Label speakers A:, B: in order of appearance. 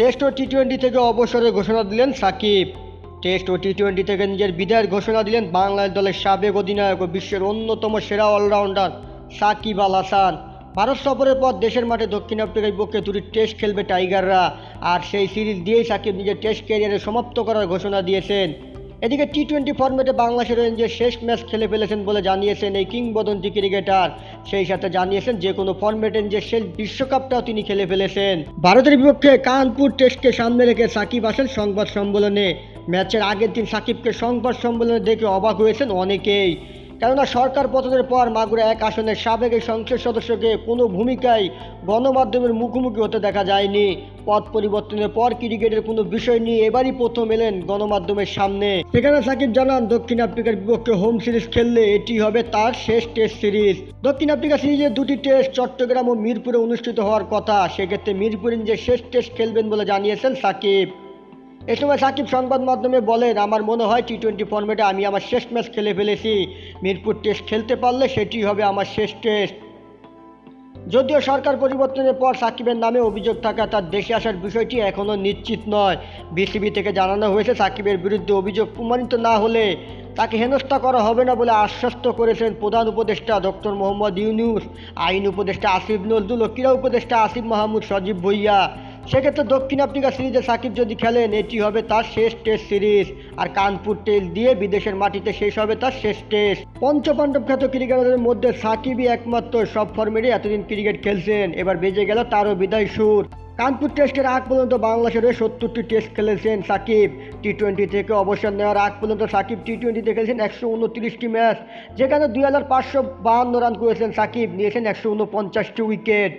A: Test ও T twenty থেকে অবসরের ঘোষণা দিলেন সাকিব। টেস্ট ও টি টোয়েন্টি থেকে নিজের বিদায়ের ঘোষণা দিলেন বাংলাদেশ দলের সাবেক অধিনায়ক ও বিশ্বের অন্যতম সেরা অলরাউন্ডার সাকিব আল হাসান। ভারত সফরের পর দেশের মাঠে দক্ষিণ আফ্রিকার পক্ষে দুটি টেস্ট খেলবে টাইগাররা। আর সেই সিরিজ দিয়েই সাকিব নিজের টেস্ট ক্যারিয়ারে সমাপ্ত করার ঘোষণা দিয়েছেন। এদিকে টি টোয়েন্টি ফর্মেটে বাংলাদেশের যে শেষ ম্যাচ খেলে ফেলেছেন বলে জানিয়েছেন এই কিংবদন্তি ক্রিকেটার সেই সাথে জানিয়েছেন যে কোনো ফর্মেটের যে শেষ বিশ্বকাপটাও তিনি খেলে ফেলেছেন। ভারতের বিপক্ষে কানপুর টেস্টকে সামনে রেখে সাকিব আসেন সংবাদ সম্মেলনে। ম্যাচের আগের দিন সাকিবকে সংবাদ সম্মেলনে দেখে অবাক হয়েছেন অনেকেই। কেননা সরকার পতনের পর মাগুরা এক আসনের সাবেক এই সংসদ সদস্যকে কোনো ভূমিকায় গণমাধ্যমের মুখোমুখি হতে দেখা যায়নি। পদ পরিবর্তনের পর ক্রিকেটের কোনো বিষয় নিয়ে এবারই প্রথম এলেন গণমাধ্যমের সামনে। সেখানে সাকিব জানান, দক্ষিণ আফ্রিকার বিপক্ষে হোম সিরিজ খেললে এটি হবে তার শেষ টেস্ট সিরিজ। দক্ষিণ আফ্রিকা সিরিজের দুটি টেস্ট চট্টগ্রাম ও মিরপুরে অনুষ্ঠিত হওয়ার কথা। সেক্ষেত্রে মিরপুরে নিজের শেষ টেস্ট খেলবেন বলে জানিয়েছেন সাকিব। এ সময় সাকিব সংবাদ মাধ্যমে বলেন, আমার মনে হয় টি টোয়েন্টি ফর্মেটে আমি আমার শেষ ম্যাচ খেলে ফেলেছি। মিরপুর টেস্ট খেলতে পারলে সেটি হবে আমার শেষ টেস্ট যদিও সরকার পরিবর্তনের পর সাকিবের নামে অভিযোগ থাকা তার দেশে আসার বিষয়টি এখনও নিশ্চিত নয়। বিসিবি থেকে জানানো হয়েছে, সাকিবের বিরুদ্ধে অভিযোগ প্রমাণিত না হলে তাকে হেনস্থা করা হবে না বলে আশ্বস্ত করেছেন প্রধান উপদেষ্টা ডক্টর মোহাম্মদ ইউনুস। আইন উপদেষ্টা আসিফ নজরুল ও ক্রীড়া উপদেষ্টা আসিফ মাহমুদ সজীব ভুইয়া। সেক্ষেত্রে দক্ষিণ আফ্রিকা সিরিজে সাকিব যদি খেলেন, এটি হবে তার শেষ টেস্ট সিরিজ। আর কানপুর টেস্ট দিয়ে বিদেশের মাটিতে শেষ হবে তার শেষ টেস্ট। পঞ্চপাণ্ডব খ্যাত ক্রিকেটারদের মধ্যে সাকিবই একমাত্র সব ফর্মেটে এতদিন ক্রিকেট খেলছেন। এবার বেজে গেল তারও বিদায় সুর। কানপুর টেস্টের আগ পর্যন্ত বাংলাদেশের হয়ে সত্তরটি টেস্ট খেলেছেন সাকিব। টি টোয়েন্টি থেকে অবসর নেওয়ার আগ পর্যন্ত সাকিব টি টোয়েন্টিতে খেলেছেন একশো উনত্রিশটি ম্যাচ। যেখানে দুই হাজার পাঁচশো বাহান্ন রান করেছেন সাকিব, নিয়েছেন একশো উনপঞ্চাশটি উইকেট।